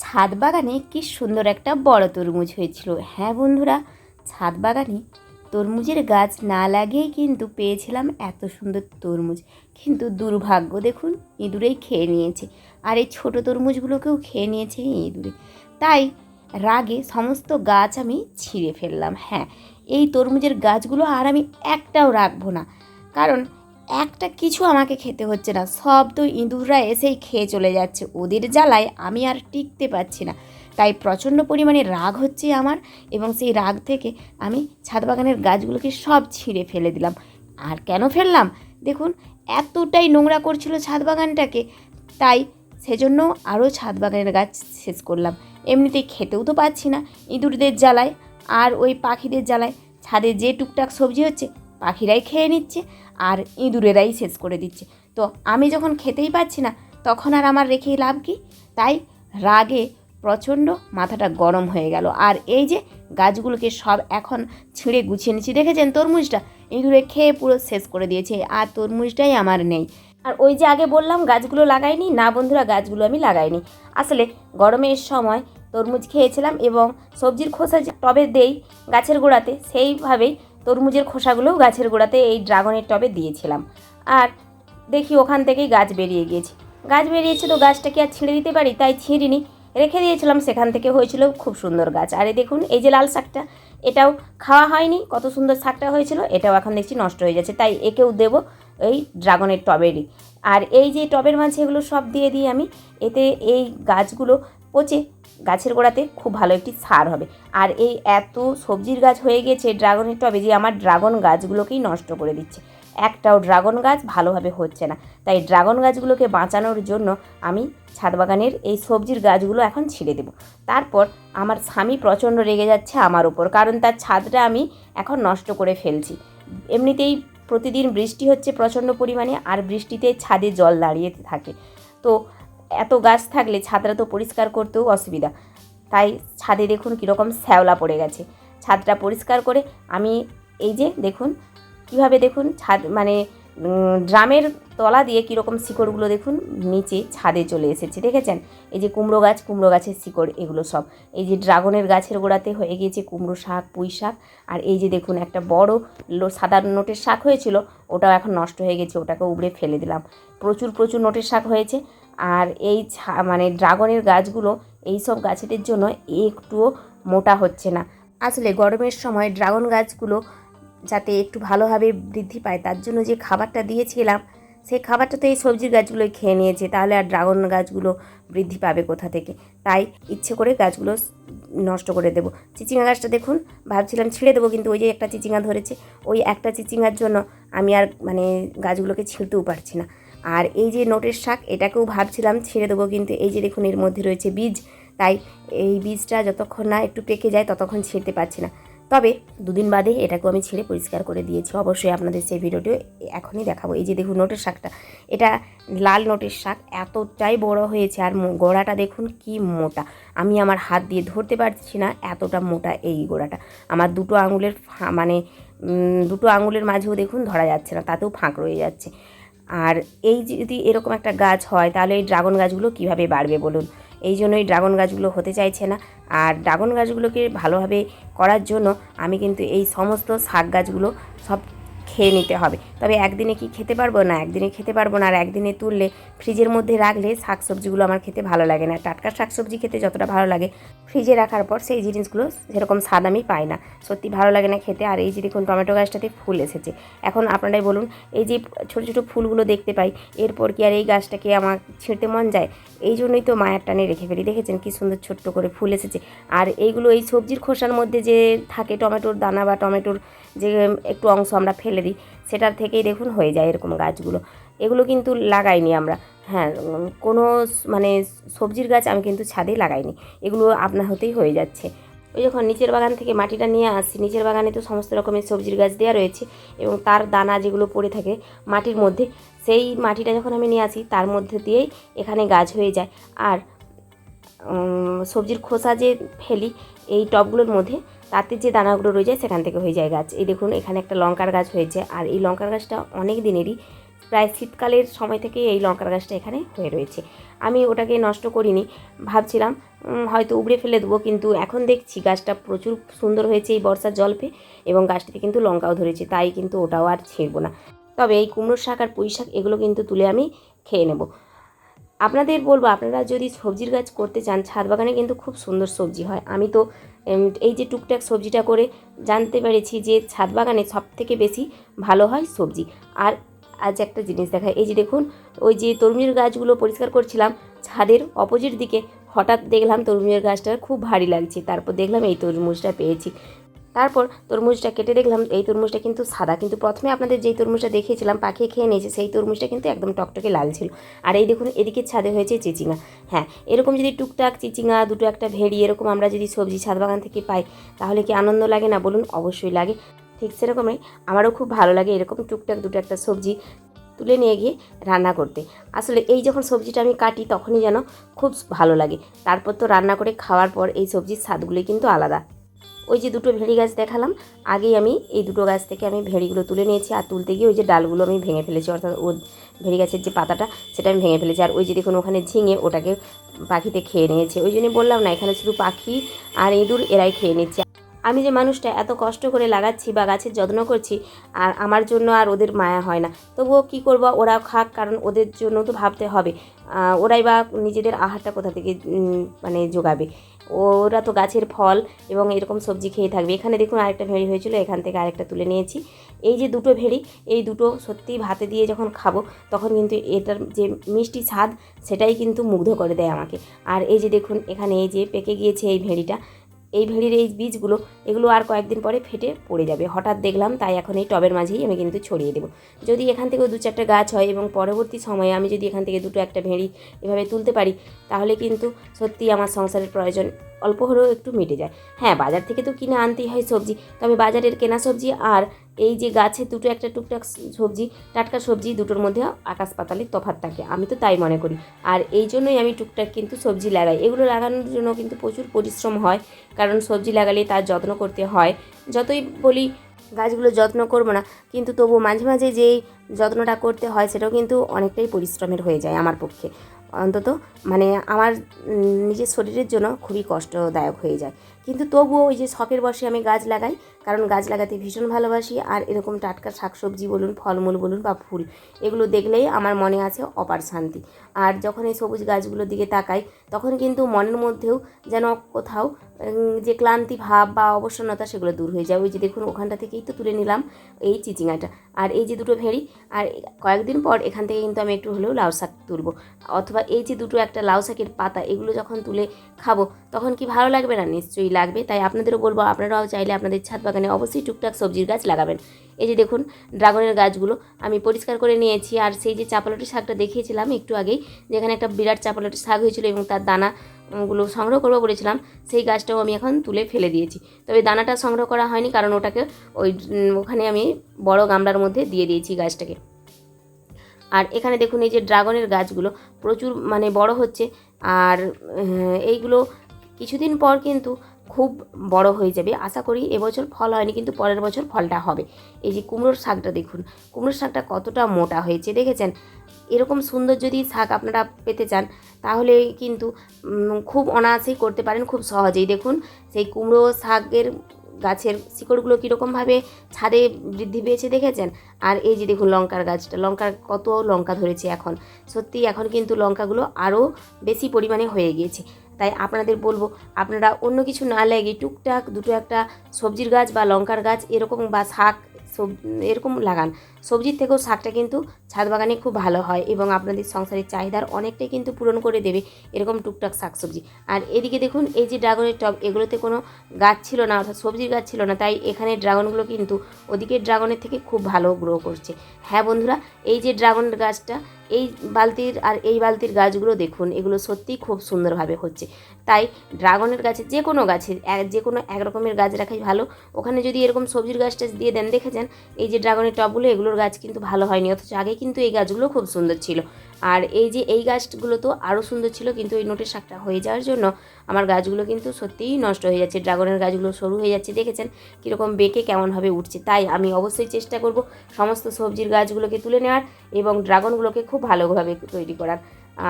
ছাদ বাগানে কি সুন্দর একটা বড় তরমুজ হয়েছিল। হ্যাঁ বন্ধুরা, ছাদ বাগানে তরমুজের গাছ না লাগিয়েই কিন্তু পেয়েছিলাম এত সুন্দর তরমুজ। কিন্তু দুর্ভাগ্য দেখুন, ইঁদুরেই খেয়ে নিয়েছে। আর এই ছোটো তরমুজগুলোকেও খেয়ে নিয়েছে ইঁদুরে। তাই রাগে সমস্ত গাছ আমি ছিঁড়ে ফেললাম। হ্যাঁ এই তরমুজের গাছগুলো আর আমি একটাও রাখব না। কারণ একটা কিছু আমাকে খেতে হচ্ছে না। সব তো ইঁদুররা এসেই খেয়ে চলে যাচ্ছে। ওদের জ্বালায় আমি আর টিকতে পারছি না। তাই প্রচণ্ড পরিমাণে রাগ হচ্ছে আমার এবং সেই রাগ থেকে আমি ছাদ বাগানের গাছগুলোকে সব ছিঁড়ে ফেলে দিলাম। আর কেন ফেললাম? দেখুন, এতটাই নোংরা করছিল ছাদ বাগানটাকে। তাই সেজন্য আরও ছাদ বাগানের গাছ শেষ করলাম। এমনিতেই খেতেও তো পাচ্ছি না। ইঁদুরদের জ্বালায় আর ওই পাখিদের জ্বালায়। ছাদে যে টুকটাক সবজি হচ্ছে পাখিরাই খেয়ে নিচ্ছে আর ইঁদুরেরাই শেষ করে দিচ্ছে। তো আমি যখন খেতেই পাচ্ছি না, তখন আর আমার রেখেই লাভ কি? তাই রাগে প্রচণ্ড মাথাটা গরম হয়ে গেল। আর এই যে গাছগুলোকে সব এখন ছিঁড়ে গুছিয়ে নিচ্ছি, দেখেছেন তরমুজটা? ইঁদুরে খেয়ে পুরো শেষ করে দিয়েছে, আর তরমুজটাই আমার নেই। আর ওই যে আগে বললাম গাছগুলো লাগাইনি, না বন্ধুরা গাছগুলো আমি লাগাইনি। আসলে গরমের সময় তরমুজ খেয়েছিলাম এবং সবজির খোসা যে টবে দেই গাছের গোড়াতে, সেইভাবেই তরমুজের খোসাগুলোও গাছের গোড়াতে এই ড্রাগনের টবে দিয়েছিলাম। আর দেখি ওখান থেকেই গাছ বেরিয়ে গিয়েছে। গাছ বেরিয়েছে তো গাছটাকে আর ছিঁড়ে দিতে পারি, তাই ছিঁড়িনি। রেখে দিয়েছিলাম, সেখান থেকে হয়েছিল খুব সুন্দর গাছ। আরে দেখুন, এই যে লাল শাকটা, এটাও খাওয়া হয়নি, কত সুন্দর শাকটা হয়েছিল, এটাও এখন দেখছি নষ্ট হয়ে যাচ্ছে, তাই একেও দেবো এই ড্রাগনের টবেরই। আর এই যে টবের মাঝে এগুলো সব দিয়ে দিই আমি, এতে এই গাছগুলো পচে গাছের গোড়াতে খুব ভালো একটি সার হবে। আর এই এত সবজির গাছ হয়ে গেছে ড্রাগনের টবে যে আমার ড্রাগন গাছগুলোকেই নষ্ট করে দিচ্ছে। একটাও ড্রাগন গাছ ভালোভাবে হচ্ছে না। তাই ড্রাগন গাছগুলোকে বাঁচানোর জন্য আমি ছাদ বাগানের এই সবজির গাছগুলো এখন ছিঁড়ে দেবো। তারপর আমার স্বামী প্রচণ্ড রেগে যাচ্ছে আমার উপর, কারণ তার ছাদটা আমি এখন নষ্ট করে ফেলছি। এমনিতেই প্রতিদিন বৃষ্টি হচ্ছে প্রচণ্ড পরিমাণে, আর বৃষ্টিতে ছাদে জল দাঁড়িয়ে থাকে। তো এত গাছ থাকলে ছাদটা তো পরিষ্কার করতেও অসুবিধা। তাই ছাদে দেখুন কীরকম শ্যাওলা পড়ে গেছে। ছাদটা পরিষ্কার করে আমি এই যে দেখুন, কীভাবে দেখুন ছাদ মানে ড্রামের তলা দিয়ে কীরকম শিকড়গুলো দেখুন নিচে ছাদে চলে এসেছে, দেখেছেন? এই যে কুমড়ো গাছ, কুমড়ো গাছের শিকড়, এগুলো সব। এই যে ড্রাগনের গাছের গোড়াতে হয়ে গিয়েছে কুমড়ো শাক, পুঁই শাক, আর এই যে দেখুন একটা বড় সাদা নোটের শাক হয়েছিল, ওটাও এখন নষ্ট হয়ে গেছে, ওটাকে উবড়ে ফেলে দিলাম। প্রচুর প্রচুর নোটের শাক হয়েছে আর এই মানে ড্রাগনের গাছগুলো এই সব গাছেদের জন্য একটুও মোটা হচ্ছে না। আসলে গরমের সময় ড্রাগন গাছগুলো যাতে একটু ভালোভাবে বৃদ্ধি পায়, তার জন্য যে খাবারটা দিয়েছিলাম সেই খাবারটা তো এই সবজির গাছগুলোই খেয়ে নিয়েছে, তাহলে আর ড্রাগন গাছগুলো বৃদ্ধি পাবে কোথা থেকে? তাই ইচ্ছে করে গাছগুলো নষ্ট করে দেবো। চিচিঙা গাছটা দেখুন, ভাবছিলাম ছিঁড়ে দেবো, কিন্তু ওই যে একটা চিচিঙা ধরেছে, ওই একটা চিচিঙার জন্য আমি আর মানে গাছগুলোকে ছিঁড়তেও পারছি না। আর এই যে নোটের শাক, এটাকেও ভাবছিলাম ছেড়ে দেবো, কিন্তু এই যে দেখুন এর মধ্যে রয়েছে বীজ। তাই এই বীজটা যতক্ষণ না একটু পেকে যায়, ততক্ষণ ছিঁড়তে পারছি না। তবে দুদিন বাদে এটাকেও আমি ছিঁড়ে পরিষ্কার করে দিয়েছি। অবশ্যই আপনাদের সেই ভিডিওটিও এখনই দেখাবো। এই যে দেখুন নোটের শাকটা, এটা লাল নোটের শাক, এতটাই বড় হয়েছে আর গোড়াটা দেখুন কি মোটা। আমি আমার হাত দিয়ে ধরতে পারছি না, এতটা মোটা এই গোড়াটা। আমার দুটো আঙুলের মানে দুটো আঙুলের মাঝেও দেখুন ধরা যাচ্ছে না, তাতেও ফাঁক রয়ে যাচ্ছে। আর এই যদি এরকম একটা গাছ হয়, তাহলে এই ড্রাগন গাছগুলো কীভাবে বাড়বে বলুন? এই জন্য এই ড্রাগন গাছগুলো হতে চাইছে না। আর ড্রাগন গাছগুলোকে ভালোভাবে করার জন্য আমি কিন্তু এই সমস্ত শাক গাছগুলো সব খেয়ে নিতে হবে। তবে একদিনে কি খেতে পারব? না, একদিনে খেতে পারব না। আর একদিনে তুললে ফ্রিজের মধ্যে রাখলে শাকসবজিগুলো আমার খেতে ভালো লাগে না। টাটকা শাকসবজি খেতে যতটা ভালো লাগে ফ্রিজে রাখার পর সেই জিনিসগুলো সেরকম স্বাদ আমি পাই না। সত্যি ভালো লাগে না খেতে। আর এই যে দেখুন, টমেটো গাছটাতে ফুল এসেছে। এখন আপনারাই বলুন, এই যে ছোটো ছোটো ফুলগুলো দেখতে পাই, এরপর কি আর এই গাছটাকে আমার ছিঁড়তে মন যায়? এই জন্যই তো মায়ার টানে রেখে ফেলি। দেখেছেন কি সুন্দর ছোট্ট করে ফুল এসেছে। আর এইগুলো এই সবজির খোসার মধ্যে যে থাকে টমেটোর দানা বা টমেটোর যে একটু অংশ আমরা ফেলে দিই। সেটার থেকেই দেখুন হয়ে যায় এরকম গাছগুলো। এগুলো কিন্তু লাগাইনি আমরা। হ্যাঁ কোনো মানে সবজির গাছ আমি কিন্তু ছাদেই লাগাইনি। এগুলো আপনা হতেই হয়ে যাচ্ছে। ওই যখন নিচের বাগান থেকে মাটিটা নিয়ে আসি নিচের বাগানে তো সমস্ত রকমের সবজির গাছ দেওয়া রয়েছে এবং তার দানা যেগুলো পড়ে থাকে মাটির মধ্যে, সেই মাটিটা যখন আমি নিয়ে আসি, তার মধ্যে দিয়েই এখানে গাছ হয়ে যায়। আর সবজির খোসা যে ফেলি, এই টবগুলোর মধ্যে তাতে যে দানাগুলো রয়ে যায় সেখান থেকে হয়ে যায় গাছ। এই দেখুন, এখানে একটা লঙ্কার গাছ হয়েছে। আর এই লঙ্কার গাছটা অনেক দিনেরই, প্রায় শীতকালের সময় থেকে এই লঙ্কার গাছটা এখানে হয়ে রয়েছে। আমি ওটাকে নষ্ট করিনি, ভাবছিলাম হয়তো উবড়ে ফেলে দেবো, কিন্তু এখন দেখছি গাছটা প্রচুর সুন্দর হয়েছে এই বর্ষার জল পেয়ে এবং গাছটিতে কিন্তু লঙ্কাও ধরেছে, তাই কিন্তু ওটাও আর ছেড়বো না। তবে এই কুমড়োর শাক আর পুঁই শাক, এগুলো কিন্তু তুলে আমি খেয়ে নেব। আপনাদের বলব, আপনারা যদি সবজির গাছ করতে চান, ছাদ বাগানে কিন্তু খুব সুন্দর সবজি হয়। আমি তো এই যে টুকটাক সবজিটা করে জানতে পেরেছি যে ছাদ বাগানে সব থেকে বেশি ভালো হয় সবজি। আর আজ একটা জিনিস দেখা এই যে দেখুন, ওই যে তরমুজের গাছগুলো পরিষ্কার করছিলাম, ছাদের অপোজিট দিকে হঠাৎ দেখলাম তরমুজের গাছটা খুব ভারী লাগছে, তারপর দেখলাম এই তরমুজটা পেয়েছি। তারপর তরমুজটা কেটে দেখলাম, এই তরমুজটা কিন্তু সাদা। কিন্তু প্রথমে আপনাদের যেই তরমুজটা দেখিয়েছিলাম, পাখিয়ে খেয়ে নিয়েছে, সেই তরমুজটা কিন্তু একদম টকটকে লাল ছিল। আর এই দেখুন, এদিকে ছাদে হয়েছে চিচিঙা হ্যাঁ এরকম যদি টুকটাক চিচিঙা দুটো একটা ভেড়ি, এরকম আমরা যদি সবজি ছাদ বাগান থেকে পাই, তাহলে কি আনন্দ লাগে না বলুন? অবশ্যই লাগে। ঠিক সেরকমই আমারও খুব ভালো লাগে এরকম টুকটাক দুটো একটা সবজি তুলে নিয়ে গিয়ে রান্না করতে। আসলে এই যখন সবজিটা আমি কাটি, তখনই যেন খুব ভালো লাগে। তারপর তো রান্না করে খাওয়ার পর এই সবজির স্বাদগুলি কিন্তু আলাদা। ওই যে দুটো ভেড়ি গাছ দেখালাম, আগেই আমি এই দুটো গাছ থেকে আমি ভেড়িগুলো তুলে নিয়েছি আর তুলতে গিয়ে ওই যে ডালগুলো আমি ভেঙে ফেলেছি, অর্থাৎ ও ভেড়ি গাছের যে পাতাটা সেটা আমি ভেঙে ফেলেছি। আর ওই যে দেখুন ওখানে ঝিঙে ওটাকে পাখিতে খেয়ে নিয়েছে। ওই জন্য বললাম না, এখানে শুধু পাখি আর ইঁদুর এরাই খেয়ে নিচ্ছে। আমি যে মানুষটা এত কষ্ট করে লাগাচ্ছি বা গাছের যত্ন করছি, আর আমার জন্য আর ওদের মায়া হয় না। তবুও কী করব ওরা খাক, কারণ ওদের জন্য তো ভাবতে হবে। ওরাই বা নিজেদের আহারটা কোথা থেকে মানে যোগাবে? ওরা তো গাছের ফল এবং এরকম সবজি খেয়ে থাকবে। এখানে দেখুন আরেকটা ভেড়ি হয়েছিল, এখান থেকে আরেকটা তুলে নিয়েছি। এই যে দুটো ভেড়ি, এই দুটো সত্যি ভাতে দিয়ে যখন খাব, তখন কিন্তু এটার যে মিষ্টি স্বাদ, সেটাই কিন্তু মুগ্ধ করে দেয় আমাকে। আর এই যে দেখুন, এখানে এই যে পেকে গিয়েছে এই ভেড়িটা। এই ভেড়ির এই বীজগুলো, এগুলো আর কয়েকদিন পরে ফেটে পড়ে যাবে। হঠাৎ দেখলাম তাই এখন এই টবের মাঝেই আমি কিন্তু ছড়িয়ে দেবো। যদি এখান থেকেও দু চারটে গাছ হয় এবং পরবর্তী সময়ে আমি যদি এখান থেকে দুটো একটা ভেড়ি এভাবে তুলতে পারি, তাহলে কিন্তু সত্যি আমার সংসারের প্রয়োজন অল্প হলেও একটু মিটে যায়। হ্যাঁ বাজার থেকে তো কিনে আনতেই হয় সবজি, তবে বাজারের কেনা সবজি আর এই যে গাছে দুটো একটা টুকটাক সবজি, টাটকা সবজি, দুটোর মধ্যে আকাশ পাতালের তফাত থাকে আমি তো তাই মনে করি। আর এই জন্যই আমি টুকটাক কিন্তু সবজি লাগাই। এগুলো লাগানোর জন্য কিন্তু প্রচুর পরিশ্রম হয়, কারণ সবজি লাগালে তার যত্ন করতে হয়। যতই বলি গাছগুলো যত্ন করব না, কিন্তু তবু মাঝে মাঝে যেই যত্নটা করতে হয়, সেটাও কিন্তু অনেকটাই পরিশ্রমের হয়ে যায় আমার পক্ষে। অন্তত মানে আমার নিজের শরীরের জন্য খুবই কষ্টদায়ক হয়ে যায়। কিন্তু তবুও ওই যে শখের বসে আমি গাছ লাগাই কারণ গাছ লাগাতে ভীষণ ভালোবাসি। আর এরকম টাটকা শাকসবজি বলুন, ফলমূল বলুন বা ফুল, এগুলো দেখলেই আমার মনে আছে অপার শান্তি। আর যখন এই সবুজ গাছগুলোর দিকে তাকাই, তখন কিন্তু মনের মধ্যেও যেন কোথাও যে ক্লান্তি ভাব বা অবসন্নতা সেগুলো দূর হয়ে যায়। ওই যে দেখুন, ওখানটা থেকেই তো তুলে নিলাম এই চিচিঙাটা। আর এই যে দুটো ভেড়ি, আর কয়েকদিন পর এখান থেকে কিন্তু আমি একটু হলেও লাউ শাক তুলবো। অথবা এই যে দুটো একটা লাউ শাকের পাতা, এগুলো যখন তুলে খাব, তখন কি ভালো লাগবে না? নিশ্চয়ই লাগবে। তাই আপনাদেরও বলব, আপনারাও চাইলে আপনাদের ছাদ বাগানে অবশ্যই টুকটাক সবজির গাছ লাগাবেন। এই যে দেখুন, ড্রাগনের গাছগুলো আমি পরিষ্কার করে নিয়েছি। আর সেই যে চাপালটি শাকটা দেখিয়েছিলাম একটু আগেই, যেখানে একটা বিরাট চাপালটি শাক হয়েছিল এবং তার দানা গুলো সংগ্রহ করব বলেছিলাম, সেই গাছটাও আমি এখন তুলে ফেলে দিয়েছি। তবে দানাটা সংগ্রহ করা হয়নি, কারণ ওটাকে ওই ওখানে আমি বড় গামলার মধ্যে দিয়ে দিয়েছি গাছটাকে। আর এখানে দেখুন, এই যে ড্রাগনের গাছগুলো প্রচুর মানে বড় হচ্ছে। আর এইগুলো কিছুদিন পর কিন্তু খুব বড় হয়ে যাবে। আশা করি এবছর ফল হয়নি, কিন্তু পরের বছর ফলটা হবে। এই যে কুমড়োর শাকটা দেখুন, কুমড়োর শাকটা কতটা মোটা হয়েছে, দেখেছেন? এরকম সুন্দর যদি শাক আপনারা পেতে চান, তাহলে কিন্তু খুব অনায়াসেই করতে পারেন, খুব সহজেই। দেখুন, সেই কুমড়ো শাকের গাছের শিকড়গুলো কীরকমভাবে ছাদে বৃদ্ধি পেয়েছে, দেখেছেন? আর এই যে দেখুন লঙ্কার গাছটা লঙ্কার কত লঙ্কা ধরেছে এখন। সত্যি এখন কিন্তু লঙ্কাগুলো আরও বেশি পরিমাণে হয়ে গিয়েছে। তাই আপনাদের বলব, আপনারা অন্য কিছু না লাগিয়ে টুকটাক দুটো একটা সবজির গাছ বা লঙ্কার গাছ এরকম বা শাক সব, এরকম লাগান। সবজির থেকেও শাকটা কিন্তু ছাদ বাগানে খুব ভালো হয় এবং আপনাদের সংসারের চাহিদার অনেকটাই কিন্তু পূরণ করে দেবে এরকম টুকটাক শাকসবজি আর এদিকে দেখুন, এই যে ড্রাগনের টব, এগুলোতে কোনো গাছ ছিল না অর্থাৎ সবজির গাছ ছিল না, তাই এখানে ড্রাগনগুলো কিন্তু ওদিকে ড্রাগনের থেকে খুব ভালো গ্রো করছে। হ্যাঁ বন্ধুরা, এই যে ড্রাগন গাছটা এই বালতির আর এই বালতির গাছগুলো দেখুন, এগুলো সত্যিই খুব সুন্দরভাবে হচ্ছে। তাই ড্রাগনের গাছে যে কোনো গাছের যে কোনো এক রকমের গাছ রাখাই ভালো। ওখানে যদি এরকম সবজির গাছটা দিয়ে দেন, দেখেছেন? এই যে ড্রাগনের টবগুলো, এগুলোর গাছ কিন্তু ভালো হয়নি। অথচ আগে কিন্তু এই গাছগুলো খুব সুন্দর ছিল। আর এই যে এই গাছগুলো তো আরও সুন্দর ছিল, কিন্তু এই নোটের শাকটা হয়ে যাওয়ার জন্য আমার গাছগুলো কিন্তু সত্যিই নষ্ট হয়ে যাচ্ছে। ড্রাগনের গাছগুলো সরু হয়ে যাচ্ছে, দেখেছেন? কীরকম বেঁকে কেমনভাবে উঠছে। তাই আমি অবশ্যই চেষ্টা করব সমস্ত সবজির গাছগুলোকে তুলে নেওয়ার এবং ড্রাগনগুলোকে খুব ভালোভাবে তৈরি করার।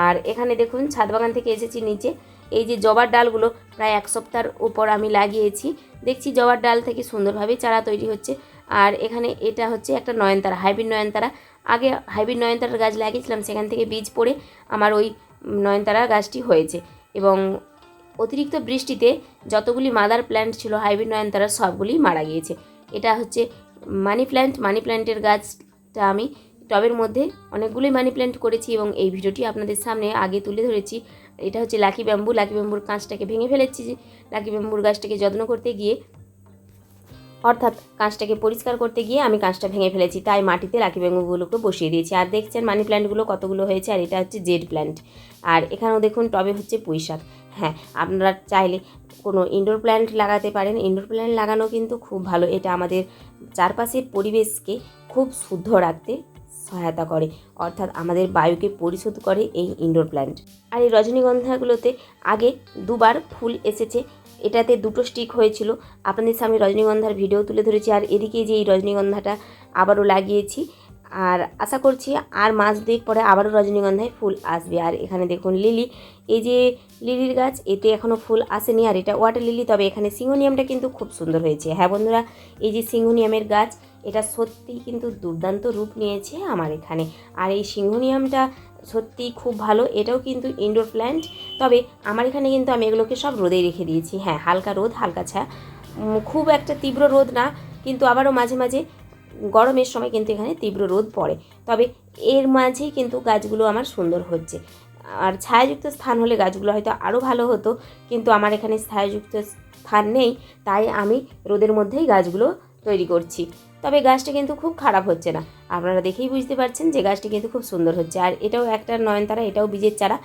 আর এখানে দেখুন, ছাদ বাগান থেকে এসেছি নিচে। এই যে জবার ডালগুলো প্রায় এক সপ্তাহের উপর আমি লাগিয়েছি। দেখছি জবার ডাল থেকে সুন্দরভাবে চারা তৈরি হচ্ছে। আর এখানে এটা হচ্ছে একটা নয়নতারা, হাইব্রিড নয়নতারা। আগে হাইব্রিড নয়নতারার গাছ লাগিয়েছিলাম, সেখান থেকে বীজ পড়ে আমার ওই নয়নতারা গাছটি হয়েছে। এবং অতিরিক্ত বৃষ্টিতে যতগুলি মাদার প্ল্যান্ট ছিল, হাইব্রিড নয়নতারা সবগুলি মারা গিয়েছে। এটা হচ্ছে মানি প্ল্যান্ট। মানি প্ল্যান্টের গাছটা আমি টবের মধ্যে অনেকগুলোই মানি প্ল্যান্ট করেছি এবং এই ভিডিওটি আপনাদের সামনে আগে তুলে ধরেছি। এটা হচ্ছে লাকি ব্যাম্বু। লাকি ব্যাম্বুর কাঁচটাকে ভেঙে ফেলেছি। লাকি ব্যাম্বুর গাছটাকে যত্ন করতে গিয়ে অর্থাৎ কাঁচটাকে পরিষ্কার করতে গিয়ে আমি কাঁচটা ভেঙে ফেলেছি, তাই মাটিতে লাকি ব্যাঙ্গুগুলোকে বসিয়ে দিয়েছি। আর দেখছেন মানি প্ল্যান্টগুলো কতগুলো হয়েছে, আর এটা হচ্ছে জেড প্ল্যান্ট আর এখানেও দেখুন, টবে হচ্ছে পুঁইশাক হ্যাঁ আপনারা চাইলে কোনো ইনডোর প্ল্যান্ট লাগাতে পারেন। ইনডোর প্ল্যান্ট লাগানো কিন্তু খুব ভালো। এটা আমাদের চারপাশের পরিবেশকে খুব শুদ্ধ রাখতে সহায়তা করে, অর্থাৎ আমাদের বায়ুকে পরিশোধ করে এই ইনডোর প্ল্যান্ট আর এই রজনীগন্ধাগুলোতে আগে দুবার ফুল এসেছে, এটাতে দুটো স্টিক হয়েছিল। আপনাদের সামনে রজনীগন্ধার ভিডিও তুলে ধরেছি, আর এদিকে যে এই রজনীগন্ধাটা আবারও লাগিয়েছি, আর আশা করছি আর মাস দুয়েক পরে আবারও রজনীগন্ধায় ফুল আসবে। আর এখানে দেখুন লিলি, এই যে লিলির গাছ, এতে এখনও ফুল আসেনি, আর এটা ওয়াটার লিলি তবে এখানে সিংহনিয়ামটা কিন্তু খুব সুন্দর হয়েছে। হ্যাঁ বন্ধুরা, এই যে সিংহনিয়ামের গাছ এটা সত্যিই কিন্তু দুর্দান্ত রূপ নিয়েছে আমার এখানে। আর এই সিংহনিয়ামটা সত্যি খুব ভালো, এটাও কিন্তু ইনডোর প্ল্যান্ট তবে আমার এখানে কিন্তু আমি এগুলোকে সব রোদেই রেখে দিয়েছি। হ্যাঁ হালকা রোদ, হালকা ছায়া খুব একটা তীব্র রোদ না, কিন্তু আবারও মাঝে মাঝে গরমের সময় কিন্তু এখানে তীব্র রোদ পড়ে। তবে এর মাঝেই কিন্তু গাছগুলো আমার সুন্দর হচ্ছে। আর ছায়াযুক্ত স্থান হলে গাছগুলো হয়তো আরও ভালো হতো, কিন্তু আমার এখানে ছায়াযুক্ত স্থান নেই, তাই আমি রোদের মধ্যেই গাছগুলো তৈরি করছি। তবে গাছটি কিন্তু খুব খারাপ হচ্ছে না। আপনারা দেখেই বুঝতে পারছেন যে গাছটি কিন্তু খুব সুন্দর হচ্ছে। আর এটাও একটা নয়নতারা, এটাও বীজের চারা।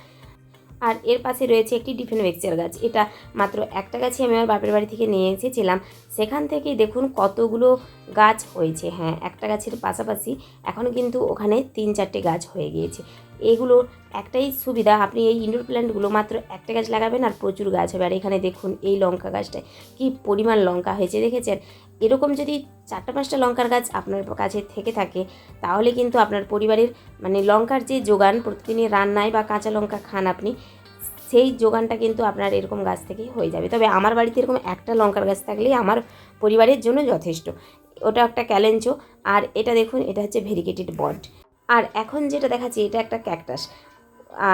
আর এর পাশে রয়েছে একটি ডিফেন ভেক্সের গাছ। এটা মাত্র একটা গাছই আমি আমার বাপের বাড়ি থেকে নিয়ে এসেছিলাম। সেখান থেকেই দেখুন কতগুলো গাছ হয়েছে। হ্যাঁ একটা গাছের পাশাপাশি এখন কিন্তু ওখানে তিন চারটে গাছ হয়ে গিয়েছে। এগুলোর একটাই সুবিধা, আপনি এই ইনডোর প্ল্যান্টগুলো মাত্র একটা গাছ লাগাবেন আর প্রচুর গাছ হবে। আর এখানে দেখুন এই লঙ্কা গাছটায় কী পরিমাণ লঙ্কা হয়েছে, দেখেছেন? এরকম যদি চারটা পাঁচটা লঙ্কার গাছ আপনার কাছে থেকে থাকে, তাহলে কিন্তু আপনার পরিবারের মানে লঙ্কার যে যোগান প্রতিদিনের রান্নায় বা কাঁচা লঙ্কা খান আপনি, সেই যোগানটা কিন্তু আপনার এরকম গাছ থেকেই হয়ে যাবে। তবে আমার বাড়িতে এরকম একটা লঙ্কার গাছ থাকলেই আমার পরিবারের জন্য যথেষ্ট। ওটা একটা ক্যালেঞ্চো আর এটা দেখুন, এটা হচ্ছে ভেরিকেটেড বড। আর এখন যেটা দেখাচ্ছি, এটা একটা ক্যাকটাস।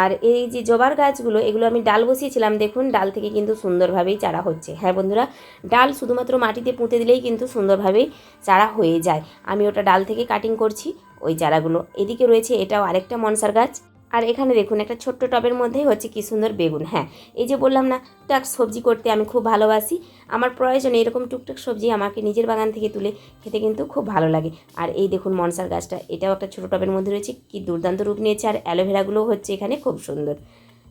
আর এই যে জবার গাছগুলো, এগুলো আমি ডাল বসিয়েছিলাম। দেখুন, ডাল থেকে কিন্তু সুন্দরভাবেই চারা হচ্ছে। হ্যাঁ বন্ধুরা, ডাল শুধুমাত্র মাটিতে পুঁতে দিলেই কিন্তু সুন্দরভাবেই চারা হয়ে যায়। আমি ওটা ডাল থেকে কাটিং করছি, ওই চারাগুলো। এদিকে রয়েছে এটাও আরেকটা মনসার গাছ। আর এখানে দেখুন, একটা ছোট্ট টবের মধ্যেই হচ্ছে কি সুন্দর বেগুন। হ্যাঁ এই যে বললাম না টুকটাক সবজি করতে আমি খুব ভালোবাসি। আমার প্রয়োজনে এরকম টুকটাক সবজি আমাকে নিজের বাগান থেকে তুলে খেতে কিন্তু খুব ভালো লাগে। আর এই দেখুন মনসার গাছটা, এটাও একটা ছোটো টবের মধ্যে রয়েছে, কি দুর্দান্ত রূপ নিয়েছে। আর অ্যালোভেরাগুলোও হচ্ছে এখানে খুব সুন্দর।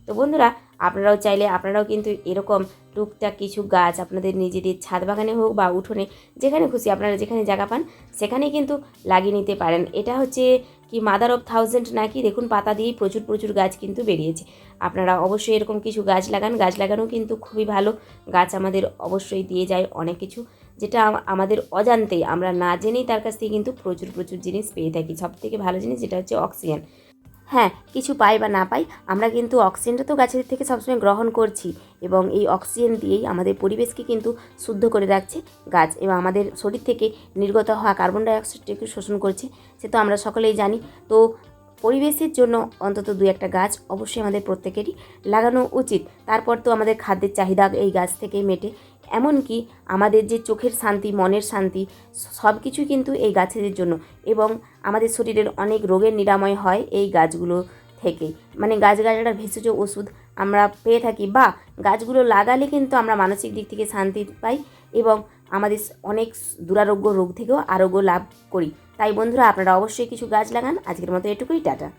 তো বন্ধুরা, আপনারাও চাইলে, আপনারাও কিন্তু এরকম টুকটাক কিছু গাছ আপনাদের নিজেদের ছাদ বাগানে হোক বা উঠোনে, যেখানে খুশি আপনারা যেখানে জায়গা পান সেখানে কিন্তু লাগিয়ে নিতে পারেন। এটা হচ্ছে কি মাদার অফ থাউজেন্ড নাকি? দেখুন, পাতা দিয়েই প্রচুর প্রচুর গাছ কিন্তু বেরিয়েছে। আপনারা অবশ্যই এরকম কিছু গাছ লাগান। গাছ লাগানো কিন্তু খুবই ভালো। গাছ আমাদের অবশ্যই দিয়ে যায় অনেক কিছু, যেটা আমাদের অজান্তেই, আমরা না জেনেই তার কাছ থেকে কিন্তু প্রচুর প্রচুর জিনিস পেয়ে থাকি। সব থেকে ভালো জিনিস যেটা হচ্ছে অক্সিজেন হ্যাঁ কিছু পাই বা না পাই, আমরা কিন্তু অক্সিজেনটা তো গাছের থেকে সবসময় গ্রহণ করছি এবং এই অক্সিজেন দিয়েই আমাদের পরিবেশকে কিন্তু শুদ্ধ করে রাখছে গাছ এবং আমাদের শরীর থেকে নির্গত হওয়া কার্বন ডাইঅক্সাইডকে শোষণ করছে, সে তো আমরা সকলেই জানি। তো পরিবেশের জন্য অন্তত দু একটা গাছ অবশ্যই আমাদের প্রত্যেকেরই লাগানো উচিত। তারপর তো আমাদের খাদ্যের চাহিদা এই গাছ থেকেই মেটে। এমনকি আমাদের যে চোখের শান্তি, মনের শান্তি সব কিছুই কিন্তু এই গাছেদের জন্য এবং আমাদের শরীরের অনেক রোগের নিরাময় হয় এই গাছগুলো থেকে। মানে গাছগাছড়ার ভেষজ ওষুধ আমরা পেয়ে থাকি বা গাছগুলো লাগালে কিন্তু আমরা মানসিক দিক থেকে শান্তি পাই এবং আমাদের অনেক দুরারোগ্য রোগ থেকেও আরোগ্য লাভ করি। তাই বন্ধুরা, আপনারা অবশ্যই কিছু গাছ লাগান। আজকের মতো এটুকুই, টাটা।